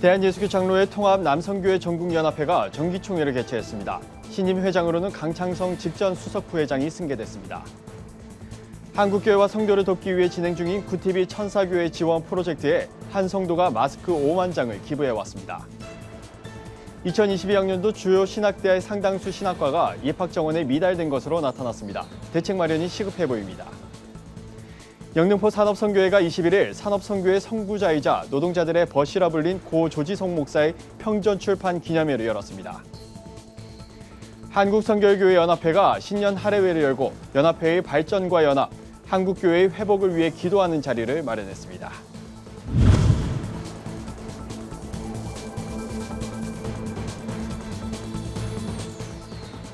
대한예수교 장로회 통합 남성교회 전국연합회가 정기총회를 개최했습니다. 신임 회장으로는 강창성 직전 수석 부회장이 승계됐습니다. 한국교회와 성도를 돕기 위해 진행 중인 구티비 천사교회 지원 프로젝트에 한 성도가 마스크 5만 장을 기부해 왔습니다. 2022학년도 주요 신학대의 상당수 신학과가 입학 정원에 미달된 것으로 나타났습니다. 대책 마련이 시급해 보입니다. 영등포 산업선교회가 21일 산업선교회 선구자이자 노동자들의 벗이라 불린 고 조지성 목사의 평전 출판 기념회를 열었습니다. 한국선교회교회 연합회가 신년 할애회를 열고 연합회의 발전과 연합, 한국교회의 회복을 위해 기도하는 자리를 마련했습니다.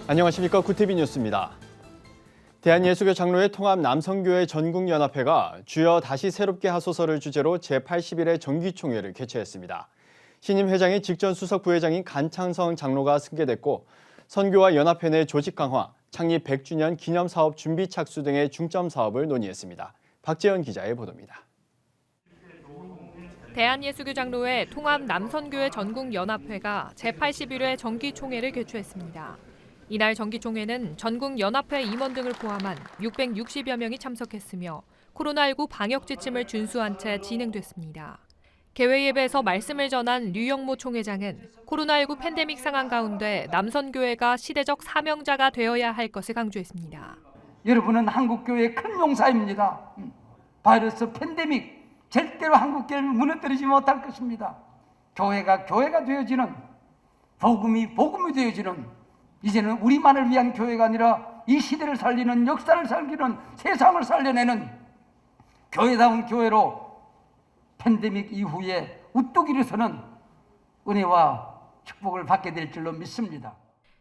안녕하십니까 구티비 뉴스입니다. 대한예수교 장로회 통합 남성교회 전국연합회가 주여 다시 새롭게 하소서를 주제로 제81회 정기총회를 개최했습니다. 신임 회장이 직전 수석 부회장인 간창성 장로가 승계됐고 선교와 연합회 내 조직 강화, 창립 100주년 기념 사업 준비 착수 등의 중점 사업을 논의했습니다. 박재현 기자의 보도입니다. 대한예수교 장로회 통합 남선교회 전국연합회가 제81회 정기총회를 개최했습니다. 이날 정기총회는 전국 연합회 임원 등을 포함한 660여 명이 참석했으며 코로나19 방역 지침을 준수한 채 진행됐습니다. 개회 예배에서 말씀을 전한 류영모 총회장은 코로나19 팬데믹 상황 가운데 남선교회가 시대적 사명자가 되어야 할 것을 강조했습니다. 여러분은 한국교회의 큰 용사입니다. 음, 바이러스 팬데믹 절대로 한국교회를 무너뜨리지 못할 것입니다. 교회가 교회가 되어지는 복음이 복음이 되어지는 이제는 우리만을 위한 교회가 아니라 이 시대를 살리는 역사를 살리는 세상을 살려내는 교회다운 교회로 팬데믹 이후에 우뚝 일어서는 은혜와 축복을 받게 될 줄로 믿습니다.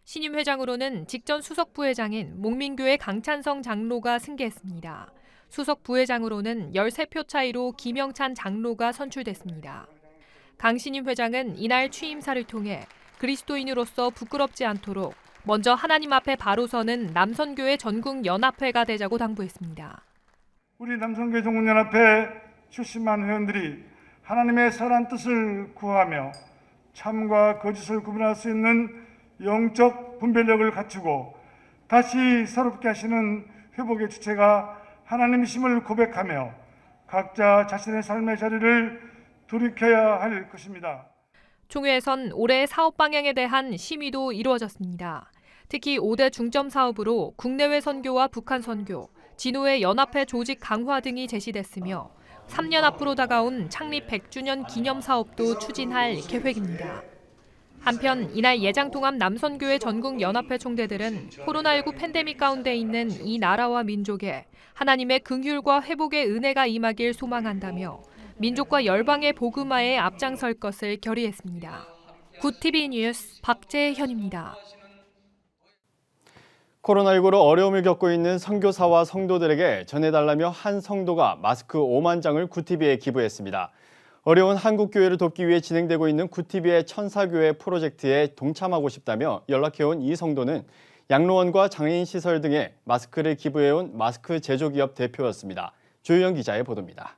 신임 회장으로는 직전 수석 부회장인 목민교회 강찬성 장로가 승계했습니다. 수석 부회장으로는 13표 차이로 김영찬 장로가 선출됐습니다. 강 신임 회장은 이날 취임사를 통해 그리스도인으로서 부끄럽지 않도록 먼저 하나님 앞에 바로 서는 남선교회 전국 연합회가 되자고 당부했습니다. 우리 남성교회 전국연합회 출신만 회원들이 하나님의 선한 뜻을 구하며 참과 거짓을 구분할 수 있는 영적 분별력을 갖추고 다시 새롭게 하시는 회복의 주체가 하나님이심을 고백하며 각자 자신의 삶의 자리를 돌이켜야 할 것입니다. 총회에선 올해 사업 방향에 대한 심의도 이루어졌습니다. 특히 5대 중점 사업으로 국내외 선교와 북한 선교, 진호의 연합회 조직 강화 등이 제시됐으며 3년 앞으로 다가온 창립 100주년 기념 사업도 추진할 계획입니다. 한편 이날 예장 통합 남선교회 전국 연합회 총대들은 코로나19 팬데믹 가운데 있는 이 나라와 민족에 하나님의 긍휼과 회복의 은혜가 임하길 소망한다며 민족과 열방의 복음화에 앞장설 것을 결의했습니다. 굿TV 뉴스 박재현입니다. 코로나19로 어려움을 겪고 있는 선교사와 성도들에게 전해달라며 한 성도가 마스크 5만 장을 구티비에 기부했습니다. 어려운 한국교회를 돕기 위해 진행되고 있는 구티비의 천사교회 프로젝트에 동참하고 싶다며 연락해온 이 성도는 양로원과 장애인 시설 등에 마스크를 기부해온 마스크 제조기업 대표였습니다. 조유영 기자의 보도입니다.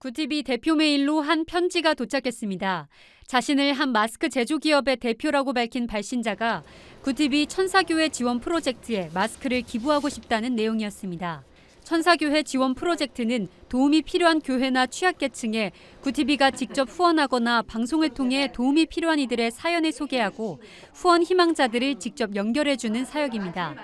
구티비 대표 메일로 한 편지가 도착했습니다. 자신을 한 마스크 제조 기업의 대표라고 밝힌 발신자가 구티비 천사교회 지원 프로젝트에 마스크를 기부하고 싶다는 내용이었습니다. 천사교회 지원 프로젝트는 도움이 필요한 교회나 취약계층에 구티비가 직접 후원하거나 방송을 통해 도움이 필요한 이들의 사연을 소개하고 후원 희망자들을 직접 연결해주는 사역입니다.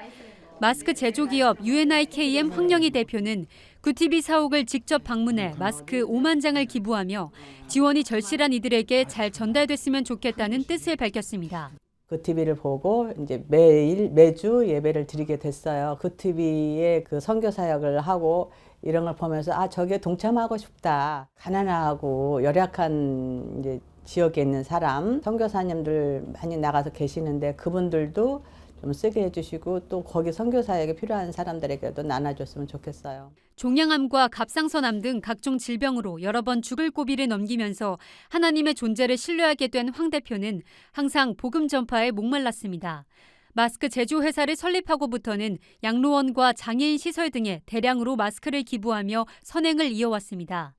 마스크 제조기업 UNIKM 황영희 대표는 구티비 사옥을 직접 방문해 마스크 5만 장을 기부하며 지원이 절실한 이들에게 잘 전달됐으면 좋겠다는 뜻을 밝혔습니다. 그 TV를 보고 이제 매일 매주 예배를 드리게 됐어요. 그 TV의 그 선교 사역을 하고 이런 걸 보면서 아 저게 동참하고 싶다. 가난하고 열악한 이제 지역에 있는 사람 선교사님들 많이 나가서 계시는데 그분들도 좀 쓰게 해주시고 또 거기 선교 사역에 필요한 사람들에게도 나눠줬으면 좋겠어요. 종양암과 갑상선암 등 각종 질병으로 여러 번 죽을 고비를 넘기면서 하나님의 존재를 신뢰하게 된 황 대표는 항상 복음 전파에 목말랐습니다. 마스크 제조 회사를 설립하고부터는 양로원과 장애인 시설 등에 대량으로 마스크를 기부하며 선행을 이어왔습니다.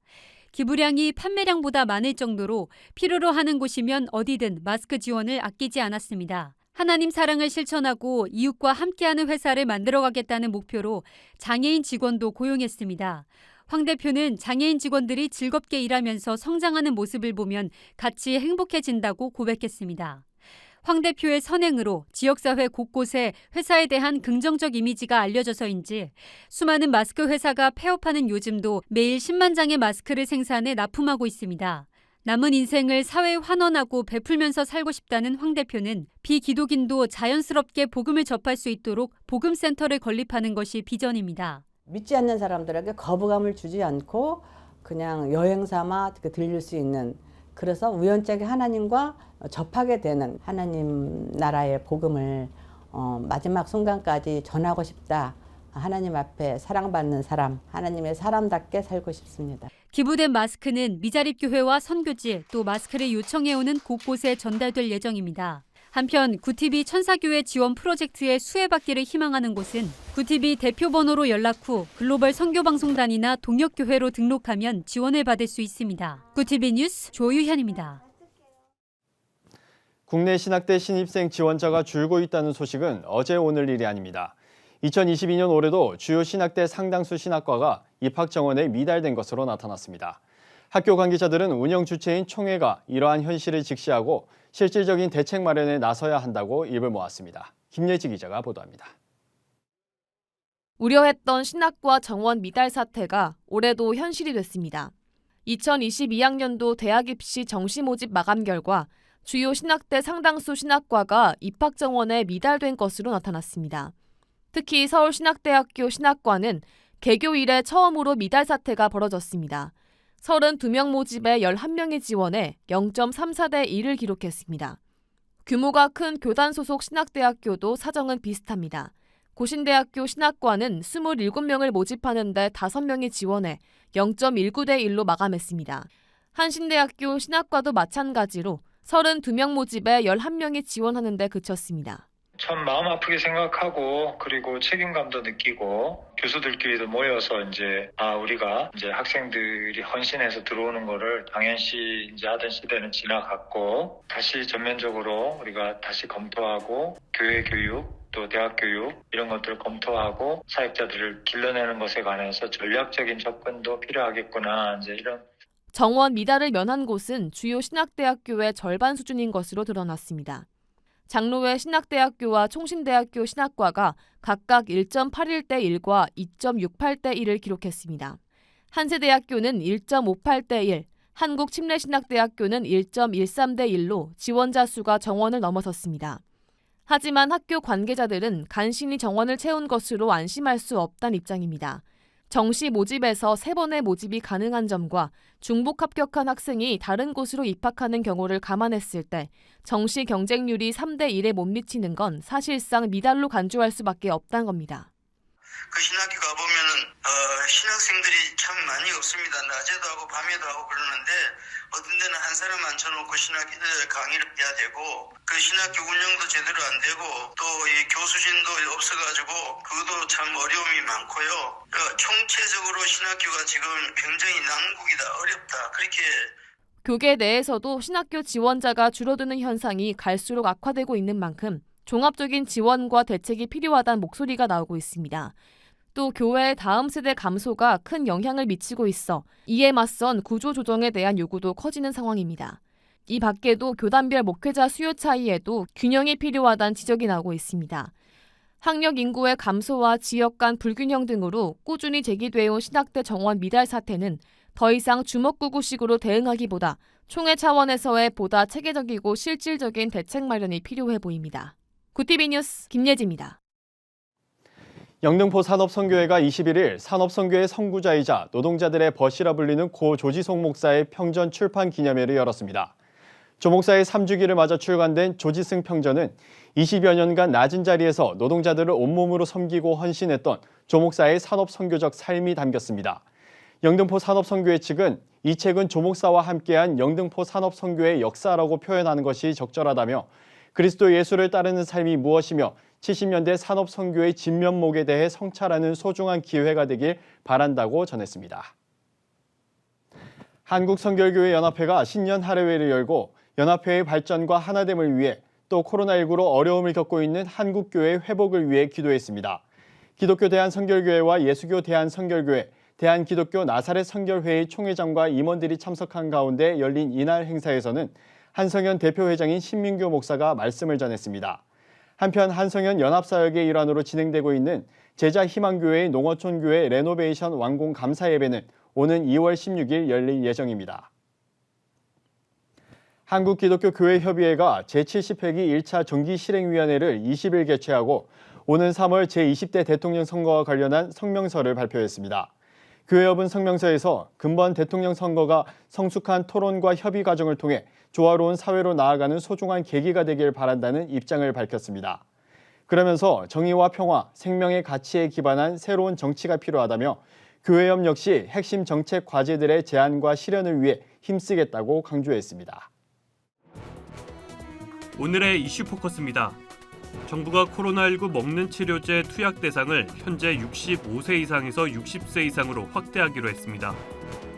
기부량이 판매량보다 많을 정도로 필요로 하는 곳이면 어디든 마스크 지원을 아끼지 않았습니다. 하나님 사랑을 실천하고 이웃과 함께하는 회사를 만들어가겠다는 목표로 장애인 직원도 고용했습니다. 황 대표는 장애인 직원들이 즐겁게 일하면서 성장하는 모습을 보면 같이 행복해진다고 고백했습니다. 황 대표의 선행으로 지역사회 곳곳에 회사에 대한 긍정적 이미지가 알려져서인지 수많은 마스크 회사가 폐업하는 요즘도 매일 10만 장의 마스크를 생산해 납품하고 있습니다. 남은 인생을 사회에 환원하고 베풀면서 살고 싶다는 황 대표는 비기독인도 자연스럽게 복음을 접할 수 있도록 복음센터를 건립하는 것이 비전입니다. 믿지 않는 사람들에게 거부감을 주지 않고 그냥 여행 삼아 그 들릴 수 있는 그래서 우연찮게 하나님과 접하게 되는 하나님 나라의 복음을 어, 마지막 순간까지 전하고 싶다. 하나님 앞에 사랑받는 사람, 하나님의 사람답게 살고 싶습니다. 기부된 마스크는 미자립 교회와 선교지 또 마스크를 요청해오는 곳곳에 전달될 예정입니다. 한편 구티비 천사교회 지원 프로젝트에 수혜받기를 희망하는 곳은 구티비 대표 번호로 연락 후 글로벌 선교방송단이나 동역교회로 등록하면 지원을 받을 수 있습니다. 구티비 뉴스 조유현입니다. 국내 신학대 신입생 지원자가 줄고 있다는 소식은 어제 오늘 일이 아닙니다. 2022년 올해도 주요 신학대 상당수 신학과가 입학 정원에 미달된 것으로 나타났습니다. 학교 관계자들은 운영 주체인 총회가 이러한 현실을 직시하고 실질적인 대책 마련에 나서야 한다고 입을 모았습니다. 김예지 기자가 보도합니다. 우려했던 신학과 정원 미달 사태가 올해도 현실이 됐습니다. 2022학년도 대학 입시 정시 모집 마감 결과 주요 신학대 상당수 신학과가 입학 정원에 미달된 것으로 나타났습니다. 특히 서울신학대학교 신학과는 개교 이래 처음으로 미달 사태가 벌어졌습니다. 32명 모집에 11명이 지원해 0.34대 1을 기록했습니다. 규모가 큰 교단 소속 신학대학교도 사정은 비슷합니다. 고신대학교 신학과는 27명을 모집하는데 5명이 지원해 0.19대 1로 마감했습니다. 한신대학교 신학과도 마찬가지로 32명 모집에 11명이 지원하는데 그쳤습니다. 참 마음 아프게 생각하고 그리고 책임감도 느끼고 교수들끼리도 모여서 이제 아 우리가 이제 학생들이 헌신해서 들어오는 거를 당연시 이제 하던 시대는 지나갔고 다시 전면적으로 우리가 다시 검토하고 교회 교육 또 대학 교육 이런 것들을 검토하고 사역자들을 길러내는 것에 관해서 전략적인 접근도 필요하겠구나 이제 이런 정원 미달을 면한 곳은 주요 신학대학교의 절반 수준인 것으로 드러났습니다. 장로회 신학대학교와 총신대학교 신학과가 각각 1.81대 1과 2.68대 1을 기록했습니다. 한세대학교는 1.58대 1, 한국침례신학대학교는 1.13대 1로 지원자 수가 정원을 넘어섰습니다. 하지만 학교 관계자들은 간신히 정원을 채운 것으로 안심할 수 없다는 입장입니다. 정시 모집에서 세 번의 모집이 가능한 점과 중복 합격한 학생이 다른 곳으로 입학하는 경우를 감안했을 때 정시 경쟁률이 3대 1에 못 미치는 건 사실상 미달로 간주할 수밖에 없다는 겁니다. 그 신학교 가보면은 어, 신학생들이 참 많이 없습니다. 낮에도 하고 밤에도 하고 그러는데 어떤 데는 한 사람 앉혀놓고 신학 강의를 해야 되고 그 신학교 운영도 제대로 안 되고 또 이 교수진도 없어가지고 그것도 참 어려움이 많고요. 어, 총체적으로 신학교가 지금 굉장히 난국이다 어렵다 그렇게 교계 내에서도 신학교 지원자가 줄어드는 현상이 갈수록 악화되고 있는 만큼 종합적인 지원과 대책이 필요하다는 목소리가 나오고 있습니다. 또 교회의 다음 세대 감소가 큰 영향을 미치고 있어 이에 맞선 구조 조정에 대한 요구도 커지는 상황입니다. 이 밖에도 교단별 목회자 수요 차이에도 균형이 필요하다는 지적이 나오고 있습니다. 학력 인구의 감소와 지역 간 불균형 등으로 꾸준히 제기되어 온 신학대 정원 미달 사태는 더 이상 주먹구구식으로 대응하기보다 총회 차원에서의 보다 체계적이고 실질적인 대책 마련이 필요해 보입니다. 구티비 뉴스 김예지입니다. 영등포 산업선교회가 21일 산업선교의 선구자이자 노동자들의 벗이라 불리는 고 조지송 목사의 평전 출판 기념회를 열었습니다. 조 목사의 3주기를 맞아 출간된 조지승 평전은 20여 년간 낮은 자리에서 노동자들을 온몸으로 섬기고 헌신했던 조 목사의 산업선교적 삶이 담겼습니다. 영등포 산업선교회 측은 이 책은 조 목사와 함께한 영등포 산업선교의 역사라고 표현하는 것이 적절하다며 그리스도 예수를 따르는 삶이 무엇이며 70년대 산업 선교의 진면목에 대해 성찰하는 소중한 기회가 되길 바란다고 전했습니다. 한국성결교회 연합회가 신년 할애회를 열고 연합회의 발전과 하나됨을 위해 또 코로나19로 어려움을 겪고 있는 한국교회 회복을 위해 기도했습니다. 기독교 대한성결교회와 예수교 대한성결교회, 대한기독교 나사렛 성결회의 총회장과 임원들이 참석한 가운데 열린 이날 행사에서는 한성현 대표회장인 신민교 목사가 말씀을 전했습니다. 한편 한성현 연합사역의 일환으로 진행되고 있는 제자희망교회의 농어촌교회 레노베이션 완공 감사 예배는 오는 2월 16일 열릴 예정입니다. 한국기독교교회협의회가 제70회기 1차 정기실행위원회를 20일 개최하고 오는 3월 제20대 대통령 선거와 관련한 성명서를 발표했습니다. 교회협은 성명서에서 근본 대통령 선거가 성숙한 토론과 협의 과정을 통해 조화로운 사회로 나아가는 소중한 계기가 되길 바란다는 입장을 밝혔습니다. 그러면서 정의와 평화, 생명의 가치에 기반한 새로운 정치가 필요하다며 교회협 역시 핵심 정책 과제들의 제안과 실현을 위해 힘쓰겠다고 강조했습니다. 오늘의 이슈 포커스입니다. 정부가 코로나19 먹는 치료제 투약 대상을 현재 65세 이상에서 60세 이상으로 확대하기로 했습니다.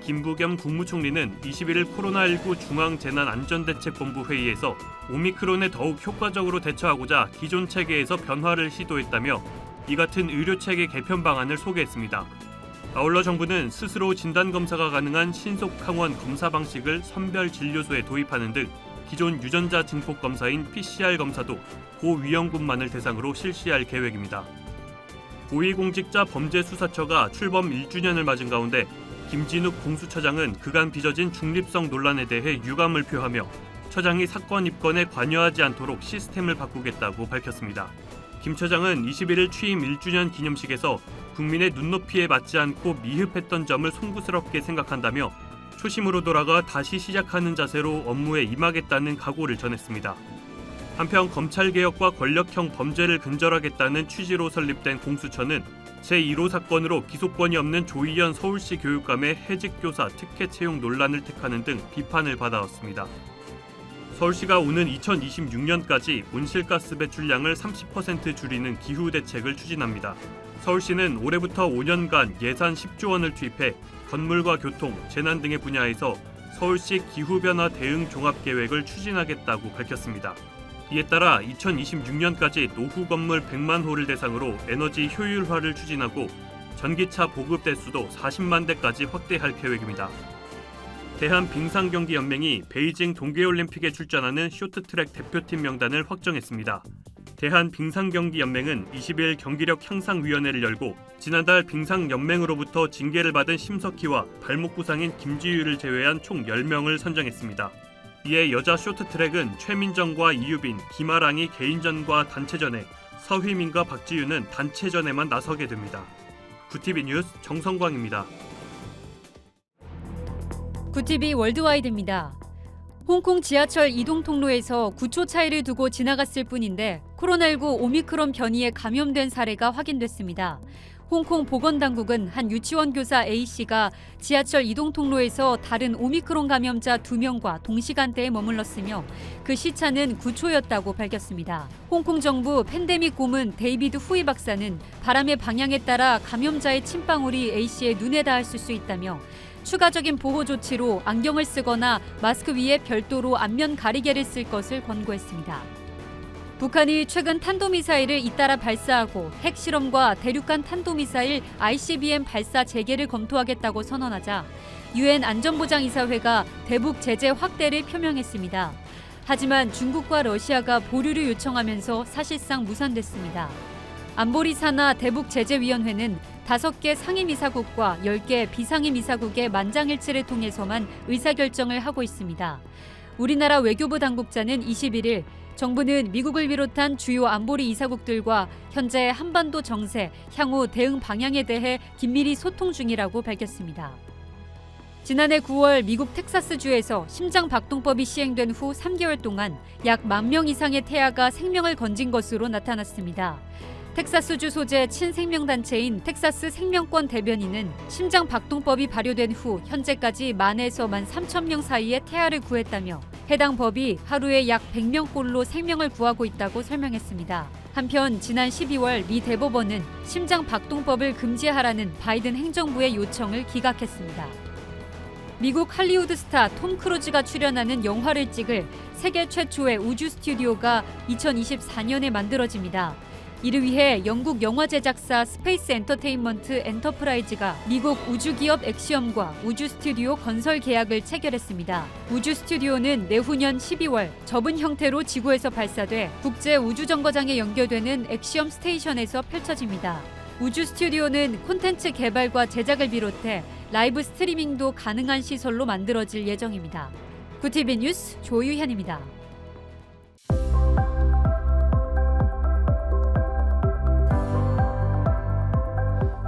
김부겸 국무총리는 21일 코로나19 중앙재난안전대책본부 회의에서 오미크론에 더욱 효과적으로 대처하고자 기존 체계에서 변화를 시도했다며 이 같은 의료 체계 개편 방안을 소개했습니다. 아울러 정부는 스스로 진단 검사가 가능한 신속 항원 검사 방식을 선별 진료소에 도입하는 등 기존 유전자 증폭 검사인 PCR 검사도 고위험군만을 대상으로 실시할 계획입니다. 고위공직자 범죄수사처가 출범 1주년을 맞은 가운데 김진욱 공수처장은 그간 빚어진 중립성 논란에 대해 유감을 표하며 처장이 사건 입건에 관여하지 않도록 시스템을 바꾸겠다고 밝혔습니다. 김 처장은 21일 취임 1주년 기념식에서 국민의 눈높이에 맞지 않고 미흡했던 점을 송구스럽게 생각한다며 초심으로 돌아가 다시 시작하는 자세로 업무에 임하겠다는 각오를 전했습니다. 한편 검찰개혁과 권력형 범죄를 근절하겠다는 취지로 설립된 공수처는 제1호 사건으로 기소권이 없는 조희연 서울시 교육감의 해직교사 특혜 채용 논란을 택하는 등 비판을 받아왔습니다. 서울시가 오는 2026년까지 온실가스 배출량을 30% 줄이는 기후 대책을 추진합니다. 서울시는 올해부터 5년간 예산 10조 원을 투입해 건물과 교통, 재난 등의 분야에서 서울시 기후변화 대응 종합계획을 추진하겠다고 밝혔습니다. 이에 따라 2026년까지 노후 건물 100만 호를 대상으로 에너지 효율화를 추진하고 전기차 보급 대수도 40만 대까지 확대할 계획입니다. 대한빙상경기연맹이 베이징 동계올림픽에 출전하는 쇼트트랙 대표팀 명단을 확정했습니다. 대한빙상경기연맹은 20일 경기력 향상위원회를 열고 지난달 빙상연맹으로부터 징계를 받은 심석희와 발목 부상인 김지유를 제외한 총 10명을 선정했습니다. 이에 여자 쇼트트랙은 최민정과 이유빈, 김아랑이 개인전과 단체전에 서휘민과 박지유는 단체전에만 나서게 됩니다. 구티비 뉴스 정성광입니다. 구티비 월드와이드입니다. 홍콩 지하철 이동 통로에서 9초 차이를 두고 지나갔을 뿐인데 코로나19 오미크론 변이에 감염된 사례가 확인됐습니다. 홍콩 보건당국은 한 유치원 교사 A씨가 지하철 이동 통로에서 다른 오미크론 감염자 2명과 동시간대에 머물렀으며 그 시차는 9초였다고 밝혔습니다. 홍콩 정부 팬데믹 고문 데이비드 후이 박사는 바람의 방향에 따라 감염자의 침방울이 A씨의 눈에 닿았을 수 있다며 추가적인 보호 조치로 안경을 쓰거나 마스크 위에 별도로 안면 가리개를 쓸 것을 권고했습니다. 북한이 최근 탄도미사일을 잇따라 발사하고 핵실험과 대륙간 탄도미사일 ICBM 발사 재개를 검토하겠다고 선언하자 유엔 안전보장이사회가 대북 제재 확대를 표명했습니다. 하지만 중국과 러시아가 보류를 요청하면서 사실상 무산됐습니다. 안보리 산하 대북제재위원회는 다섯 개 상임이사국과 열개 비상임이사국의 만장일치를 통해서만 의사결정을 하고 있습니다. 우리나라 외교부 당국자는 21일 정부는 미국을 비롯한 주요 안보리 이사국들과 현재 한반도 정세, 향후 대응 방향에 대해 긴밀히 소통 중이라고 밝혔습니다. 지난해 9월 미국 텍사스주에서 심장 박동법이 시행된 후 3개월 동안 약만명 이상의 태아가 생명을 건진 것으로 나타났습니다. 텍사스주 소재 친생명단체인 텍사스 생명권 대변인은 심장 박동법이 발효된 후 현재까지 만에서 만 3천 명 사이에 태아를 구했다며 해당 법이 하루에 약 100명꼴로 생명을 구하고 있다고 설명했습니다. 한편 지난 12월 미 대법원은 심장 박동법을 금지하라는 바이든 행정부의 요청을 기각했습니다. 미국 할리우드 스타 톰 크루즈가 출연하는 영화를 찍을 세계 최초의 우주 스튜디오가 2024년에 만들어집니다. 이를 위해 영국 영화 제작사 스페이스 엔터테인먼트 엔터프라이즈가 미국 우주 기업 엑시엄과 우주 스튜디오 건설 계약을 체결했습니다. 우주 스튜디오는 내후년 12월 접은 형태로 지구에서 발사돼 국제 우주 정거장에 연결되는 엑시엄 스테이션에서 펼쳐집니다. 우주 스튜디오는 콘텐츠 개발과 제작을 비롯해 라이브 스트리밍도 가능한 시설로 만들어질 예정입니다. 구티비 뉴스 조유현입니다.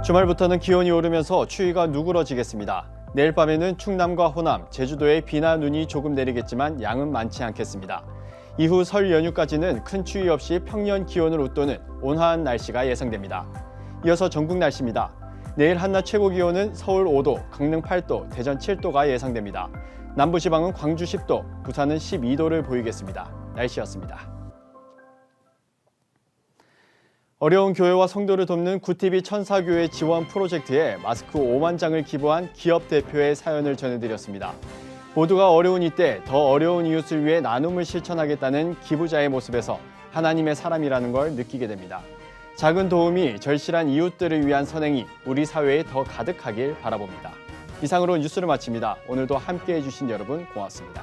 주말부터는 기온이 오르면서 추위가 누그러지겠습니다. 내일 밤에는 충남과 호남, 제주도에 비나 눈이 조금 내리겠지만 양은 많지 않겠습니다. 이후 설 연휴까지는 큰 추위 없이 평년 기온을 웃도는 온화한 날씨가 예상됩니다. 이어서 전국 날씨입니다. 내일 한낮 최고 기온은 서울 5도, 강릉 8도, 대전 7도가 예상됩니다. 남부 지방은 광주 10도, 부산은 12도를 보이겠습니다. 날씨였습니다. 어려운 교회와 성도를 돕는 구티비 천사교회 지원 프로젝트에 마스크 5만 장을 기부한 기업 대표의 사연을 전해드렸습니다. 모두가 어려운 이때 더 어려운 이웃을 위해 나눔을 실천하겠다는 기부자의 모습에서 하나님의 사람이라는 걸 느끼게 됩니다. 작은 도움이 절실한 이웃들을 위한 선행이 우리 사회에 더 가득하길 바라봅니다. 이상으로 뉴스를 마칩니다. 오늘도 함께 해 주신 여러분 고맙습니다.